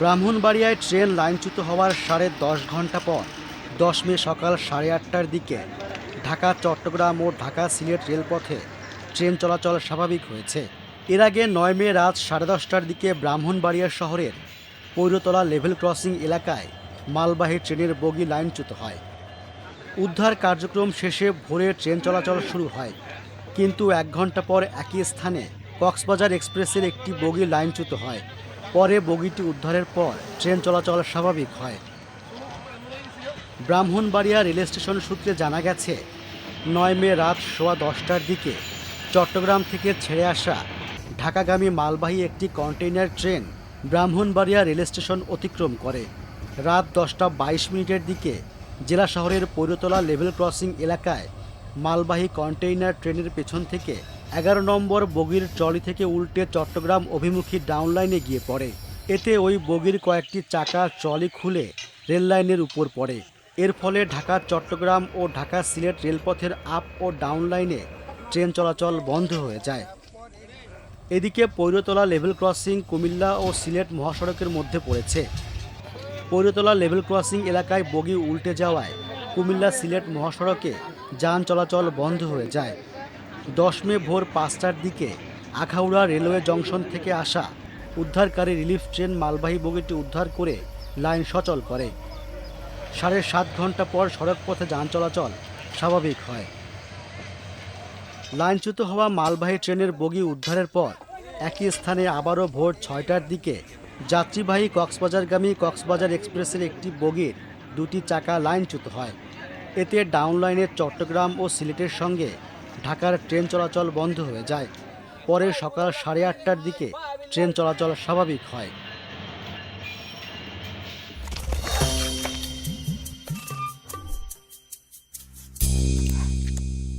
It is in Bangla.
ব্রাহ্মণবাড়িয়ায় ট্রেন লাইনচ্যুত হওয়ার সাড়ে দশ ঘণ্টা পর দশ মে সকাল সাড়ে আটটার দিকে ঢাকা, চট্টগ্রাম ও ঢাকা সিলেট রেলপথে ট্রেন চলাচল স্বাভাবিক হয়েছে। এর আগে নয় মে রাত সাড়ে দশটার দিকে ব্রাহ্মণবাড়িয়া শহরের পৈরতলা লেভেল ক্রসিং এলাকায় মালবাহী ট্রেনের বগি লাইনচ্যুত হয়। উদ্ধার কার্যক্রম শেষে ভোরে ট্রেন চলাচল শুরু হয়। কিন্তু এক ঘণ্টা পর একই স্থানে কক্সবাজার এক্সপ্রেসের একটি বগি লাইনচ্যুত হয়। পরে বগিটি উদ্ধারের পর ট্রেন চলাচল স্বাভাবিক হয়। ব্রাহ্মণবাড়িয়া রেল স্টেশন সূত্রে জানা গেছে, নয় মে রাত সোয়া দশটার দিকে চট্টগ্রাম থেকে ছেড়ে আসা ঢাকাগামী মালবাহী একটি container train Brahmanbaria rail station অতিক্রম করে। রাত দশটা বাইশ মিনিটের দিকে জেলা শহরের পৈরতলা লেভেল ক্রসিং এলাকায় মালবাহী কন্টেইনার ট্রেনের পেছন থেকে এগারো নম্বর বগির ট্রলি থেকে উল্টে চট্টগ্রাম অভিমুখী ডাউনলাইনে গিয়ে পড়ে। এতে ওই বগির কয়েকটি চাকা ট্রলি খুলে রেললাইনের উপর পড়ে। এর ফলে ঢাকা, চট্টগ্রাম ও ঢাকা সিলেট রেলপথের আপ ও ডাউনলাইনে ট্রেন চলাচল বন্ধ হয়ে যায়। এদিকে পৈরতলা লেভেল ক্রসিং কুমিল্লা ও সিলেট মহাসড়কের মধ্যে পড়েছে। পৈরতলা লেভেল ক্রসিং এলাকায় বগি উল্টে যাওয়ায় কুমিল্লা সিলেট মহাসড়কে যান চলাচল বন্ধ হয়ে যায়। দশ মে ভোর পাঁচটার দিকে আখাউড়া রেলওয়ে জংশন থেকে আসা উদ্ধারকারী রিলিফ ট্রেন মালবাহী বগিটি উদ্ধার করে লাইন সচল করে। সাড়ে সাত ঘণ্টা পর সড়কপথে যান চলাচল স্বাভাবিক হয়। লাইনচ্যুত হওয়া মালবাহী ট্রেনের বগি উদ্ধারের পর একই স্থানে আবারও ভোর ছয়টার দিকে যাত্রীবাহী কক্সবাজারগামী কক্সবাজার এক্সপ্রেসের একটি বগির দুটি চাকা লাইনচ্যুত হয়। এতে ডাউন লাইনের চট্টগ্রাম ও সিলেটের সঙ্গে ঢাকার ট্রেন চলাচল বন্ধ হয়ে যায়। পরে সকাল সাড়ে আটটার দিকে ট্রেন চলাচল স্বাভাবিক হয়।